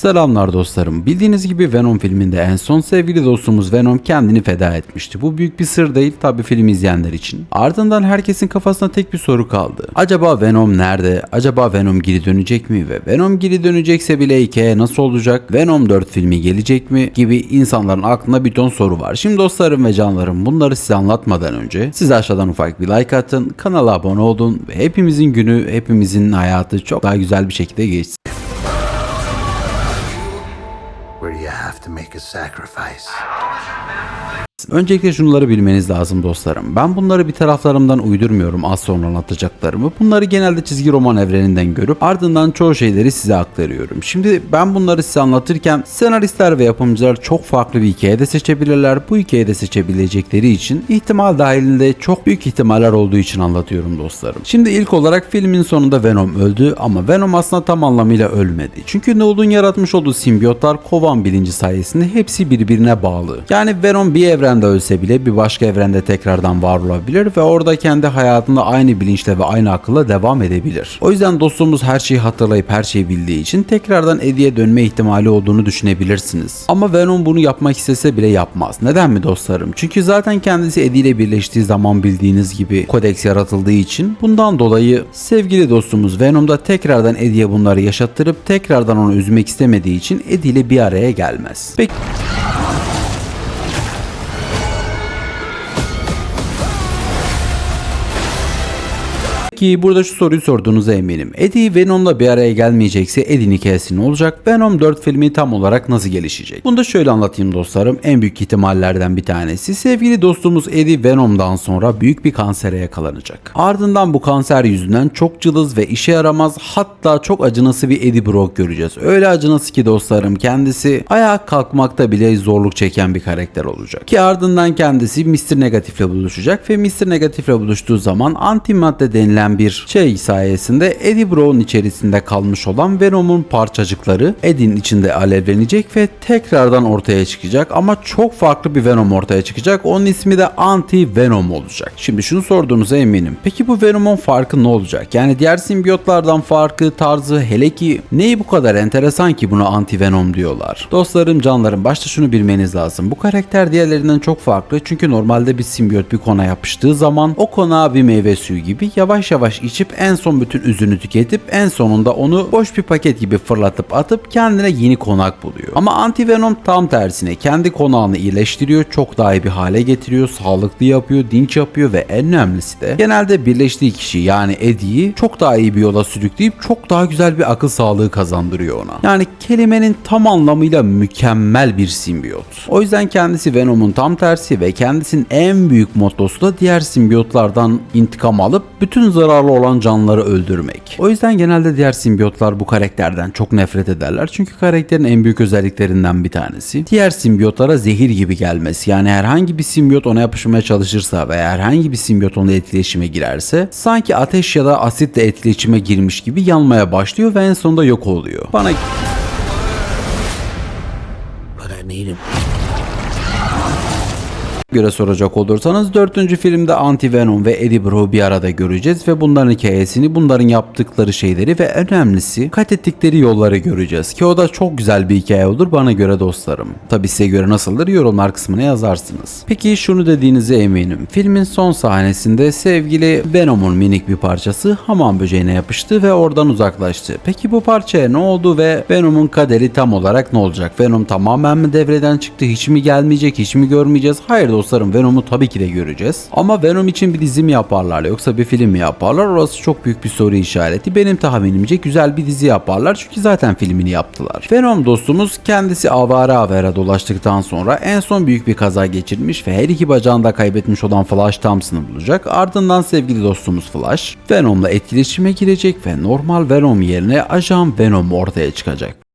Selamlar dostlarım. Bildiğiniz gibi Venom filminde en son sevgili dostumuz Venom kendini feda etmişti. Bu büyük bir sır değil tabi film izleyenler için. Ardından herkesin kafasına tek bir soru kaldı. Acaba Venom nerede? Acaba Venom geri dönecek mi? Ve Venom geri dönecekse bile hikaye nasıl olacak? Venom 4 filmi gelecek mi? Gibi insanların aklında bir ton soru var. Şimdi dostlarım ve canlarım bunları size anlatmadan önce siz aşağıdan ufak bir like atın, kanala abone olun ve hepimizin günü, hepimizin hayatı çok daha güzel bir şekilde geçsin. Where you have to make a sacrifice. Öncelikle şunları bilmeniz lazım dostlarım. Ben bunları bir taraflarımdan uydurmuyorum az sonra anlatacaklarımı. Bunları genelde çizgi roman evreninden görüp ardından çoğu şeyleri size aktarıyorum. Şimdi ben bunları size anlatırken senaristler ve yapımcılar çok farklı bir hikayede seçebilirler. Bu hikayede seçebilecekleri için ihtimal dahilinde çok büyük ihtimaller olduğu için anlatıyorum dostlarım. Şimdi ilk olarak filmin sonunda Venom öldü ama Venom aslında tam anlamıyla ölmedi. Çünkü Noel'un yaratmış olduğu simbiyotlar kovan bilinci sayesinde hepsi birbirine bağlı. Yani Venom bir evrende ölse bile bir başka evrende tekrardan var olabilir ve orada kendi hayatında aynı bilinçle ve aynı akılla devam edebilir. O yüzden dostumuz her şeyi hatırlayıp her şeyi bildiği için tekrardan Eddie'ye dönme ihtimali olduğunu düşünebilirsiniz. Ama Venom bunu yapmak istese bile yapmaz. Neden mi dostlarım? Çünkü zaten kendisi Eddie ile birleştiği zaman bildiğiniz gibi kodeks yaratıldığı için bundan dolayı sevgili dostumuz Venom'da tekrardan Eddie'ye bunları yaşattırıp tekrardan onu üzmek istemediği için Eddie ile bir araya gelmez. Peki Peki burada şu soruyu sorduğunuza eminim. Eddie Venom'la bir araya gelmeyecekse Eddie'nin hikayesi ne olacak? Venom 4 filmi tam olarak nasıl gelişecek? Bunu da şöyle anlatayım dostlarım. En büyük ihtimallerden bir tanesi. Sevgili dostumuz Eddie Venom'dan sonra büyük bir kansere yakalanacak. Ardından bu kanser yüzünden çok cılız ve işe yaramaz hatta çok acınası bir Eddie Brock göreceğiz. Öyle acınası ki dostlarım kendisi ayağa kalkmakta bile zorluk çeken bir karakter olacak. Ki ardından kendisi Mr. Negatif'le buluşacak ve Mr. Negatif'le buluştuğu zaman antimadde denilen bir şey sayesinde Eddie Brock'un içerisinde kalmış olan Venom'un parçacıkları Eddie'nin içinde alevlenecek ve tekrardan ortaya çıkacak ama çok farklı bir Venom ortaya çıkacak. Onun ismi de Anti Venom olacak. Şimdi şunu sorduğunuza eminim. Peki bu Venom'un farkı ne olacak? Yani diğer simbiyotlardan farkı, tarzı hele ki neyi bu kadar enteresan ki buna Anti Venom diyorlar? Dostlarım, canlarım başta şunu bilmeniz lazım. Bu karakter diğerlerinden çok farklı çünkü normalde bir simbiyot bir kona yapıştığı zaman o konağa bir meyve suyu gibi yavaş yavaş içip en son bütün üzünü tüketip en sonunda onu boş bir paket gibi fırlatıp atıp kendine yeni konak buluyor. Ama Anti Venom tam tersine kendi konağını iyileştiriyor, çok daha iyi bir hale getiriyor, sağlıklı yapıyor, dinç yapıyor ve en önemlisi de genelde birleştiği kişi yani Eddie'yi çok daha iyi bir yola sürükleyip çok daha güzel bir akıl sağlığı kazandırıyor ona. Yani kelimenin tam anlamıyla mükemmel bir simbiyot. O yüzden kendisi Venom'un tam tersi ve kendisinin en büyük mottosu da diğer simbiyotlardan intikam alıp bütün zararlı olan canlıları öldürmek. O yüzden genelde diğer simbiyotlar bu karakterden çok nefret ederler. Çünkü karakterin en büyük özelliklerinden bir tanesi. Diğer simbiyotlara zehir gibi gelmesi. Yani herhangi bir simbiyot ona yapışmaya çalışırsa veya herhangi bir simbiyot onunla etkileşime girerse sanki ateş ya da asitle etkileşime girmiş gibi yanmaya başlıyor ve en sonunda yok oluyor. Bana But I. göre soracak olursanız 4. filmde Anti-Venom ve Eddie Brock'u bir arada göreceğiz ve bunların hikayesini, bunların yaptıkları şeyleri ve önemlisi kat ettikleri yolları göreceğiz. Ki o da çok güzel bir hikaye olur bana göre dostlarım. Tabi size göre nasıldır yorumlar kısmına yazarsınız. Peki şunu dediğinize eminim. Filmin son sahnesinde sevgili Venom'un minik bir parçası hamam böceğine yapıştı ve oradan uzaklaştı. Peki bu parçaya ne oldu ve Venom'un kaderi tam olarak ne olacak? Venom tamamen mi devreden çıktı? Hiç mi gelmeyecek? Hiç mi görmeyeceğiz? Hayır dostlarım Venom'u tabii ki de göreceğiz. Ama Venom için bir dizi mi yaparlar yoksa bir film mi yaparlar? Orası çok büyük bir soru işareti. Benim tahminimce güzel bir dizi yaparlar çünkü zaten filmini yaptılar. Venom dostumuz kendisi avara avara dolaştıktan sonra en son büyük bir kaza geçirmiş ve her iki bacağını da kaybetmiş olan Flash Thompson'ı bulacak. Ardından sevgili dostumuz Flash Venom'la etkileşime girecek ve normal Venom yerine Ajan Venom ortaya çıkacak.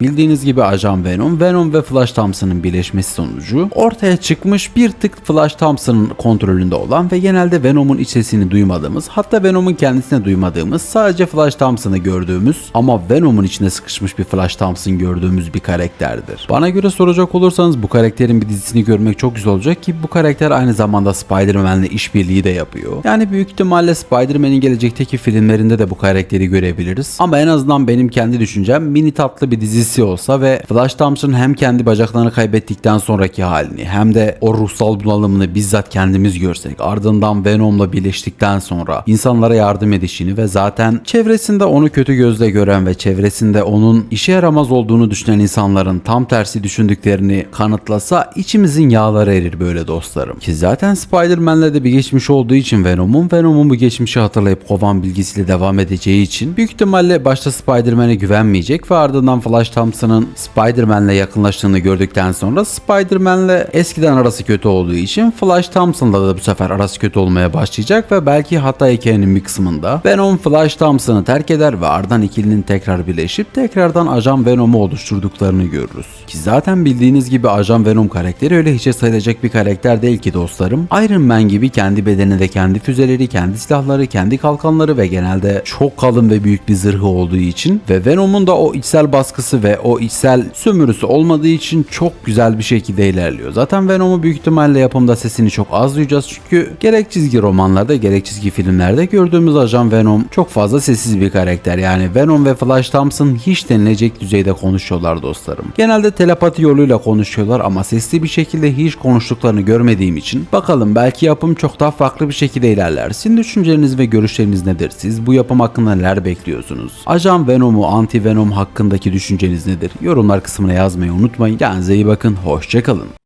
Bildiğiniz gibi Ajan Venom, Venom ve Flash Thompson'ın birleşmesi sonucu ortaya çıkmış bir tık Flash Thompson'ın kontrolünde olan ve genelde Venom'un iç sesini duymadığımız, hatta Venom'un kendisine duymadığımız, sadece Flash Thompson'ı gördüğümüz ama Venom'un içine sıkışmış bir Flash Thompson gördüğümüz bir karakterdir. Bana göre soracak olursanız bu karakterin bir dizisini görmek çok güzel olacak ki bu karakter aynı zamanda Spider-Man'le işbirliği de yapıyor. Yani büyük ihtimalle Spider-Man'in gelecekteki filmlerinde de bu karakteri görebiliriz. Ama en azından benim kendi düşüncem mini tatlı bir dizisi olsa ve Flash Thompson hem kendi bacaklarını kaybettikten sonraki halini hem de o ruhsal bunalımını bizzat kendimiz görsek ardından Venom'la birleştikten sonra insanlara yardım edişini ve zaten çevresinde onu kötü gözle gören ve çevresinde onun işe yaramaz olduğunu düşünen insanların tam tersi düşündüklerini kanıtlasa içimizin yağları erir böyle dostlarım. Ki zaten Spider-Man'le de bir geçmiş olduğu için Venom'un Venom'un bu geçmişi hatırlayıp kovan bilgisiyle devam edeceği için büyük ihtimalle başta Spider-Man'e güvenmeyecek ve ardından Flash Thompson'ın Spider-Man'le yakınlaştığını gördükten sonra Spider-Man'le eskiden arası kötü olduğu için Flash Thompson'la da bu sefer arası kötü olmaya başlayacak ve belki hatta hikayenin bir kısmında Venom Flash Thompson'ı terk eder ve ardından ikilinin tekrar birleşip tekrardan Ajan Venom'u oluşturduklarını görürüz. Ki zaten bildiğiniz gibi Ajan Venom karakteri öyle hiçe sayılacak bir karakter değil ki dostlarım. Iron Man gibi kendi bedeninde kendi füzeleri, kendi silahları, kendi kalkanları ve genelde çok kalın ve büyük bir zırhı olduğu için ve Venom'un da o içsel baskısı ve o içsel sömürüsü olmadığı için çok güzel bir şekilde ilerliyor. Zaten Venom'u büyük ihtimalle yapımda sesini çok az duyacağız çünkü gerek çizgi romanlarda gerek çizgi filmlerde gördüğümüz ajan Venom çok fazla sessiz bir karakter. Yani Venom ve Flash Thompson hiç denilecek düzeyde konuşuyorlar dostlarım. Genelde telepati yoluyla konuşuyorlar ama sesli bir şekilde hiç konuştuklarını görmediğim için bakalım belki yapım çok daha farklı bir şekilde ilerler. Sizin düşünceleriniz ve görüşleriniz nedir? Siz bu yapım hakkında neler bekliyorsunuz? Ajan Venom'u, Anti Venom hakkındaki düşünceniz nedir? Yorumlar kısmına yazmayı unutmayın. Kendinize iyi bakın. Hoşçakalın.